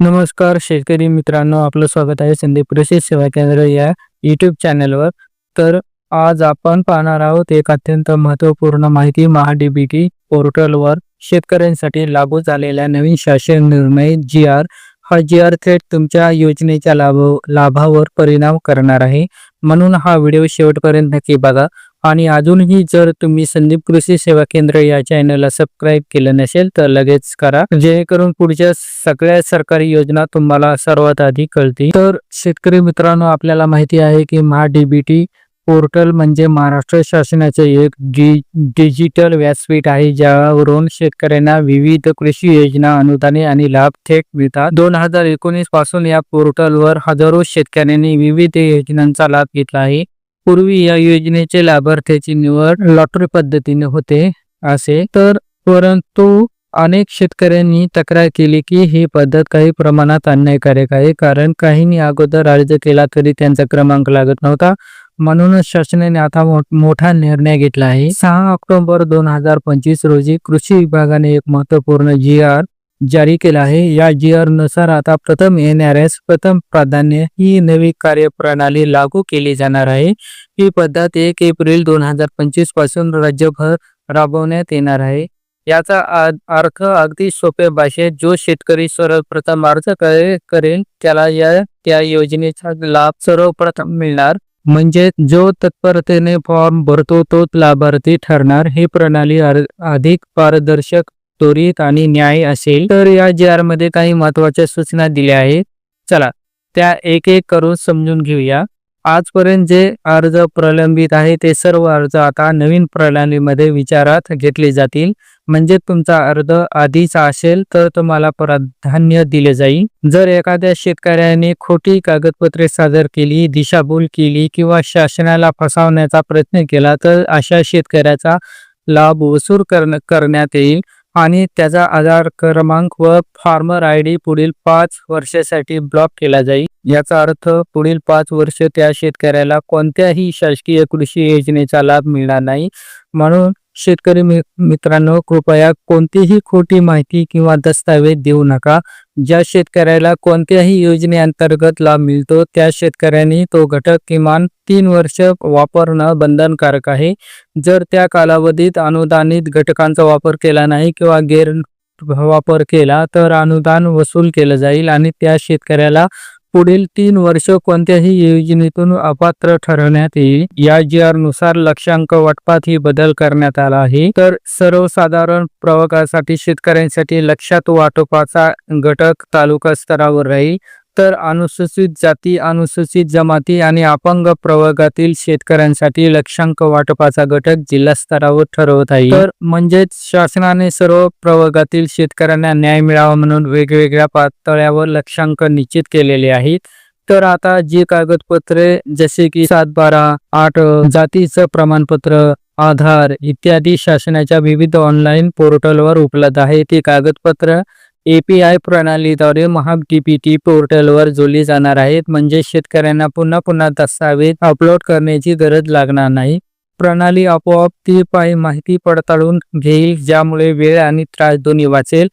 नमस्कार शेतकरी मित्रांनो आपलं स्वागत आहे संदीप कृषी सेवा केंद्र या युट्यूब चॅनलवर तर आज आपण पाहणार आहोत एक अत्यंत महत्त्वपूर्ण माहिती महाडीबीटी पोर्टलवर शेतकऱ्यांसाठी लागू झालेल्या नवीन शासन निर्णय जी आर हा जी आर थेट तुमच्या योजनेच्या लाभ लाभावर परिणाम करणार आहे. म्हणून हा व्हिडिओ शेवटपर्यंत नक्की बघा. आणि अजूनही जर तुम्ही संदीप कृषी सेवा केंद्र या चॅनलला सबस्क्राईब केलं नसेल तर लगेच करा. जेणेकरून पुढच्या सगळ्या सरकारी योजना तुम्हाला सर्वात आधी कळतील. तर शेतकरी मित्रांनो आपल्याला माहिती आहे की महा डीबीटी पोर्टल म्हणजे महाराष्ट्र शासनाचे एक डि डिजिटल व्यासपीठ आहे ज्यावरून शेतकऱ्यांना विविध कृषी योजना अनुदाने आणि लाभ थेट मिळतात. दोन हजार एकोणीसपासून या पोर्टलवर हजारो शेतकऱ्यांनी विविध योजनांचा लाभ घेतला आहे. पूर्वी या योजनेचे लाभार्थ्याची निवड लॉटरी पद्धतीने होते असे. तर परंतु अनेक शेतकऱ्यांनी तक्रार केली की ही पद्धत काही प्रमाणात अन्यायकारक आहे कारण काहींनी अगोदर अर्ज केला तरी त्यांचा क्रमांक लागत नव्हता. म्हणूनच शासनाने आता मोठा निर्णय घेतला आहे. सहा ऑक्टोबर दोन हजार पंचवीस रोजी कृषी विभागाने एक महत्त्वपूर्ण जी आर जारी केला आहे. या जी आरनुसार आता प्रथम येणाऱ्यास प्रथम प्राधान्य ही नवी कार्यप्रणाली लागू केली जाणार आहे. ही पद्धत एक एप्रिल दोन हजार पंचवीसपासून राज्यभर राबवण्यात येणार आहे. याचा अर्थ अगदी सोप्या भाषेत जो शेतकरी सर्वप्रथम अर्ज करेल त्याला या त्या योजनेचा लाभ सर्वप्रथम मिळणार. म्हणजे जो तत्परतेने फॉर्म भरतो तोच लाभार्थी ठरणार. ही प्रणाली अधिक पारदर्शक त्वरित आणि न्याय असेल तर या जी आरमध्ये काही महत्त्वाच्या सूचना दिल्या आहेत. चला त्या एक एक करून समजून घेऊया. आजपर्यंत जे अर्ज प्रलंबित आहे ते सर्व अर्ज आता नवीन प्रणालीमध्ये विचारात घेतले जातील. म्हणजे तुमचा अर्ज आधीचा असेल तर तुम्हाला प्राधान्य दिले जाईल. जर एखाद्या शेतकऱ्याने खोटी कागदपत्रे सादर केली दिशाभूल केली किंवा शासनाला फसवण्याचा प्रयत्न केला तर अशा शेतकऱ्याचा लाभ वसूल करण्यात येईल. आणि त्याचा आधार क्रमांक व फार्मर आय डी पुढील पाच वर्षासाठी ब्लॉक केला जाईल. याचा अर्थ पुढील पाच वर्ष त्या शेतकऱ्याला कोणत्याही शासकीय कृषी योजनेचा लाभ मिळणार नाही. म्हणून शेतकरी मित्रांनो कृपया कोणतीही खोटी माहिती किंवा दस्तावेज देऊ नका. ज्या शेतकऱ्याला कोणत्याही योजनेअंतर्गत लाभ मिळतो त्या शेतकऱ्यांनी तो घटक किमान तीन वर्ष वापरणं बंधनकारक आहे. जर त्या कालावधीत अनुदानित घटकांचा वापर केला नाही किंवा गैर वापर केला तर अनुदान वसूल केलं जाईल आणि त्या शेतकऱ्याला पुढील तीन वर्ष कोणत्याही योजनेतून अपात्र ठरवण्यात येईल. या जी आरनुसार लक्षांक वाटपात ही बदल करण्यात आला आहे. तर सर्वसाधारण प्रवर्गासाठी शेतकऱ्यांसाठी लक्षात वाटपाचा घटक तालुका स्तरावर राहील. तर अनुसूचित जाती अनुसूचित जमाती आणि अपंग प्रवर्गातील शेतकऱ्यांसाठी लक्षांक वाटपाचा घटक जिल्हा स्तरावर ठरवत आहे. तर म्हणजेच शासनाने सर्व प्रवर्गातील शेतकऱ्यांना न्याय मिळावा म्हणून वेगवेगळ्या पातळ्यावर लक्षांक निश्चित केलेले आहेत. तर आता जी कागदपत्रे जसे की सात बारा आठ जातीचं प्रमाणपत्र आधार इत्यादी शासनाच्या विविध ऑनलाईन पोर्टलवर उपलब्ध आहे ती कागदपत्र एपीआय प्रणालीद्वारे महाग डीपीटी पोर्टलवर जोडली जाणार आहेत. म्हणजे शेतकऱ्यांना पुन्हा पुन्हा दस्तावेज अपलोड करण्याची गरज लागणार नाही. प्रणाली आपोआप ती पाय माहिती पडताळून घेईल ज्यामुळे वेळ आणि त्रास दोन्ही वाचेल.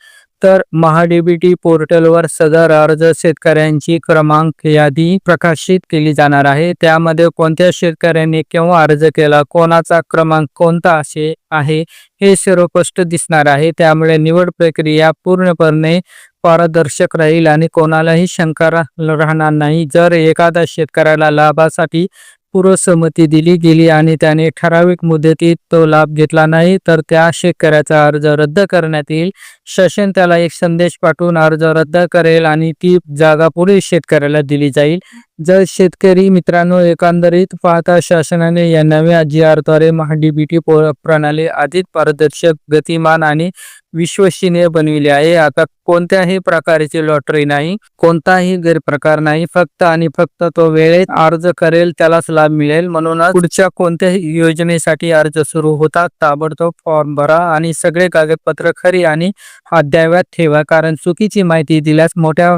तर महाडीबीटी पोर्टलवर सदर अर्ज शेतकऱ्यांची क्रमांक यादी प्रकाशित केली जाणार आहे. त्यामध्ये कोणत्या शेतकऱ्यांनी केव्हा अर्ज केला कोणाचा क्रमांक कोणता असे आहे हे सर्व स्पष्ट दिसणार आहे. त्यामुळे निवड प्रक्रिया पूर्णपणे पारदर्शक राहील आणि कोणालाही शंका राहणार नाही. जर एखाद्या शेतकऱ्याला लाभासाठी पूर्वसंमती दिली गेली आणि त्याने ठराविक मुदतीत तो लाभ घेतला नाही तर त्या शेतकऱ्याचा अर्ज रद्द करण्यात येईल. शासन त्याला एक संदेश पाठवून अर्ज रद्द करेल आणि ती जागा पुढील शेतकऱ्याला दिली जाईल. जर शेतकरी मित्रांनो एकंदरीत पाहता शासनाने या नव्या जी आरद्वारे महाडीबीटी प्रणाली अधिक पारदर्शक गतिमान आणि विश्वसनीय बनविली आहे. आता कोणत्याही प्रकारची लॉटरी नाही कोणताही गैरप्रकार नाही. फक्त आणि फक्त तो वेळेत अर्ज करेल त्यालाच लाभ मिळेल. म्हणूनच पुढच्या कोणत्याही योजनेसाठी अर्ज सुरू होतात ताबडतोब फॉर्म भरा आणि सगळे कागदपत्र खरी आणि अद्यावत ठेवा. कारण चुकीची माहिती दिल्यास मोठ्या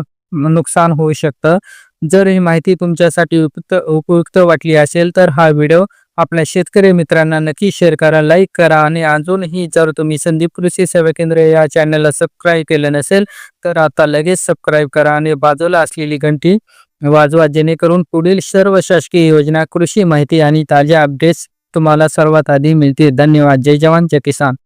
नुकसान होऊ शकतं. जर ही माहिती तुमच्यासाठी उपयुक्त उपयुक्त वाटली असेल तर हा व्हिडिओ आपल्या शेतकरी मित्रांना नक्की शेअर करा लाईक करा आणि अजूनही जर तुम्ही संदीप कृषी सेवा केंद्र या चॅनलला सबस्क्राईब केलं नसेल तर आता लगेच सबस्क्राईब करा आणि बाजूला असलेली घंटी वाजवा जेणेकरून पुढील सर्व शासकीय योजना कृषी माहिती आणि ताज्या अपडेट्स तुम्हाला सर्वात आधी मिळतील. धन्यवाद. जय जवान. जय किसान.